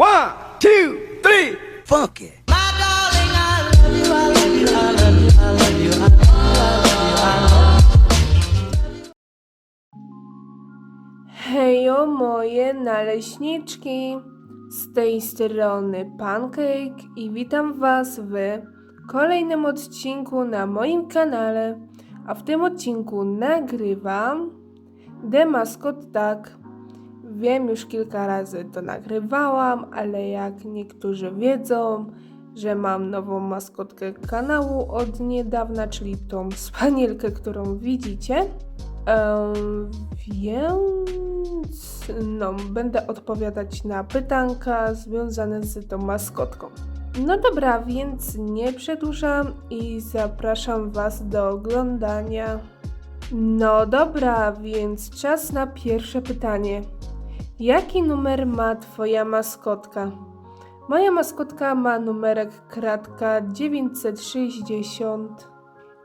One, two, three, funk it. Hejo moje naleśniczki! Z tej strony Pancake i witam Was w kolejnym odcinku na moim kanale. A w tym odcinku nagrywam The Mascot Tak. Wiem, już kilka razy to nagrywałam, ale jak niektórzy wiedzą, że mam nową maskotkę kanału od niedawna, czyli tą spanielkę, którą widzicie. Em, więc no, będę odpowiadać na pytanka związane z tą maskotką. No dobra, więc nie przedłużam i zapraszam Was do oglądania. No dobra, więc czas na pierwsze pytanie. Jaki numer ma Twoja maskotka? Moja maskotka ma numerek kratka 960.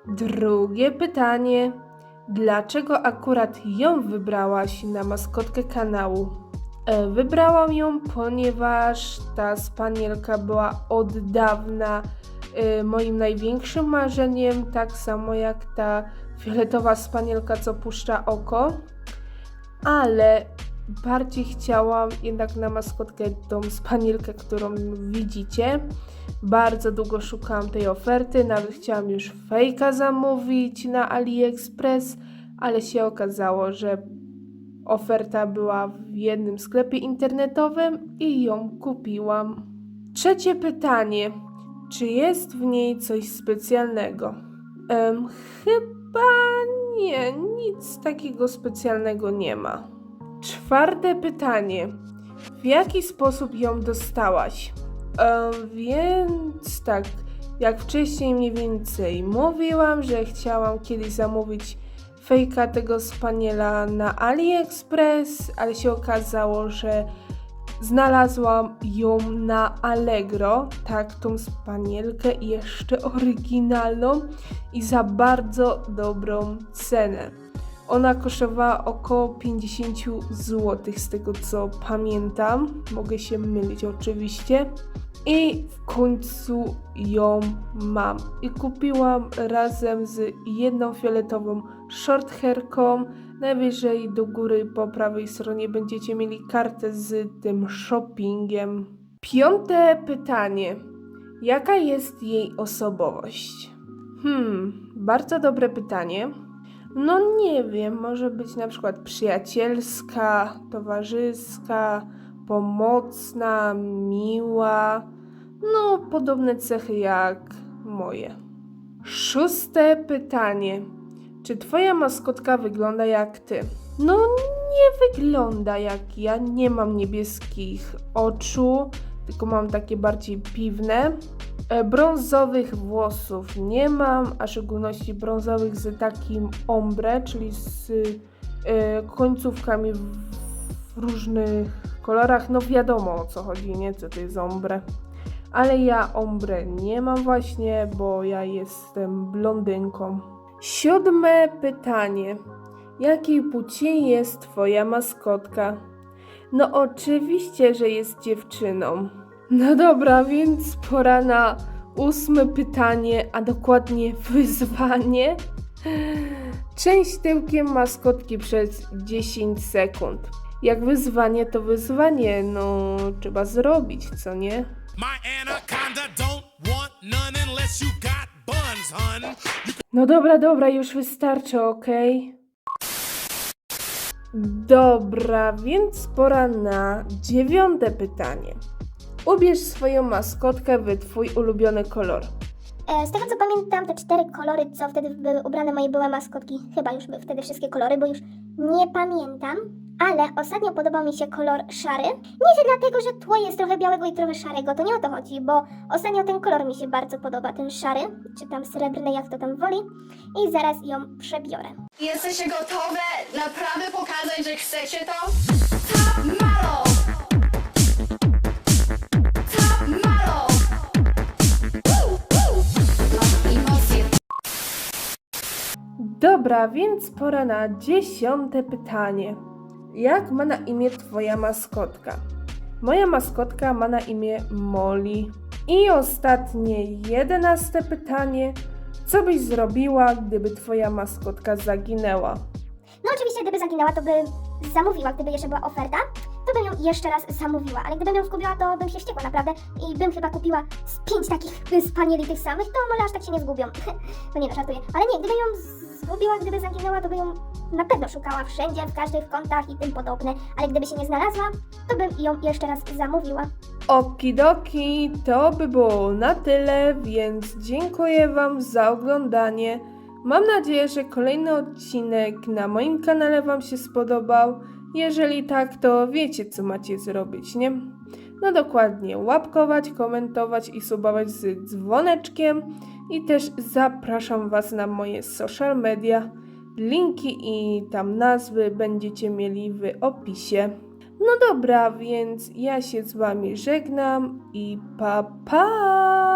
Drugie pytanie. Dlaczego akurat ją wybrałaś na maskotkę kanału? E, Wybrałam ją, ponieważ ta spanielka była od dawna e, moim największym marzeniem, tak samo jak ta fioletowa spanielka, co puszcza oko. Ale bardziej chciałam jednak na maskotkę tą spanielkę, którą widzicie. Bardzo długo szukałam tej oferty, nawet chciałam już fejka zamówić na AliExpress, ale się okazało, że oferta była w jednym sklepie internetowym i ją kupiłam. Trzecie pytanie. Czy jest w niej coś specjalnego? Chyba nie, nic takiego specjalnego nie ma. Czwarte pytanie. W jaki sposób ją dostałaś? E, więc tak, jak wcześniej mniej więcej mówiłam, że chciałam kiedyś zamówić fejka tego spaniela na AliExpress, ale się okazało, że znalazłam ją na Allegro, tak, tą spanielkę jeszcze oryginalną i za bardzo dobrą cenę. Ona kosztowała około 50 zł, z tego co pamiętam. Mogę się mylić oczywiście. I w końcu ją mam. I kupiłam razem z jedną fioletową short hairką. Najwyżej do góry po prawej stronie będziecie mieli kartę z tym shoppingiem. Piąte pytanie. Jaka jest jej osobowość? Hmm, bardzo dobre pytanie. No nie wiem, może być na przykład przyjacielska, towarzyska, pomocna, miła. No, podobne cechy jak moje. Szóste pytanie. Czy twoja maskotka wygląda jak ty? No, nie wygląda jak ja. Nie mam niebieskich oczu, tylko mam takie bardziej piwne. E, Brązowych włosów nie mam, a w szczególności brązowych z takim ombre, czyli z e, końcówkami w, różnych kolorach. No wiadomo o co chodzi, nie? Co to jest ombre. Ale ja ombre nie mam właśnie, bo ja jestem blondynką. Siódme pytanie. Jakiej płci jest twoja maskotka? No oczywiście, że jest dziewczyną. No dobra, więc pora na ósme pytanie, a dokładnie wyzwanie. Część tyłkiem maskotki przez 10 sekund. Jak wyzwanie, to wyzwanie, no trzeba zrobić, co nie? No dobra, dobra, już wystarczy, okej? Dobra, więc pora na dziewiąte pytanie. Ubierz swoją maskotkę w twój ulubiony kolor. E, Z tego co pamiętam, te cztery kolory, co wtedy były ubrane moje były maskotki, chyba już były wtedy wszystkie kolory, bo już nie pamiętam, ale ostatnio podobał mi się kolor szary. Nie, że dlatego, że tło jest trochę białego i trochę szarego, to nie o to chodzi, bo ostatnio ten kolor mi się bardzo podoba, ten szary, czy tam srebrny, jak to tam woli, i zaraz ją przebiorę. Jesteście gotowe naprawdę pokazać, że chcecie to? Top Dobra, więc pora na dziesiąte pytanie. Jak ma na imię twoja maskotka? Moja maskotka ma na imię Molly. I ostatnie, jedenaste pytanie. Co byś zrobiła, gdyby twoja maskotka zaginęła? No oczywiście, gdyby zaginęła, to by zamówiła, gdyby jeszcze była oferta, to bym ją jeszcze raz zamówiła, ale gdybym ją zgubiła, to bym się wściekła naprawdę i bym chyba kupiła z pięć takich spanieli tych samych, to może aż tak się nie zgubią. no nie no, żartuję. Ale nie, gdybym ją zgubiła, gdyby zaginęła, to bym ją na pewno szukała wszędzie, w każdych kątach i tym podobne, ale gdyby się nie znalazła, to bym ją jeszcze raz zamówiła. Okidoki, to by było na tyle, więc dziękuję Wam za oglądanie. Mam nadzieję, że kolejny odcinek na moim kanale Wam się spodobał. Jeżeli tak, to wiecie, co macie zrobić, nie? No dokładnie, łapkować, komentować i subować z dzwoneczkiem. I też zapraszam Was na moje social media. Linki i tam nazwy będziecie mieli w opisie. No dobra, więc ja się z Wami żegnam i pa pa!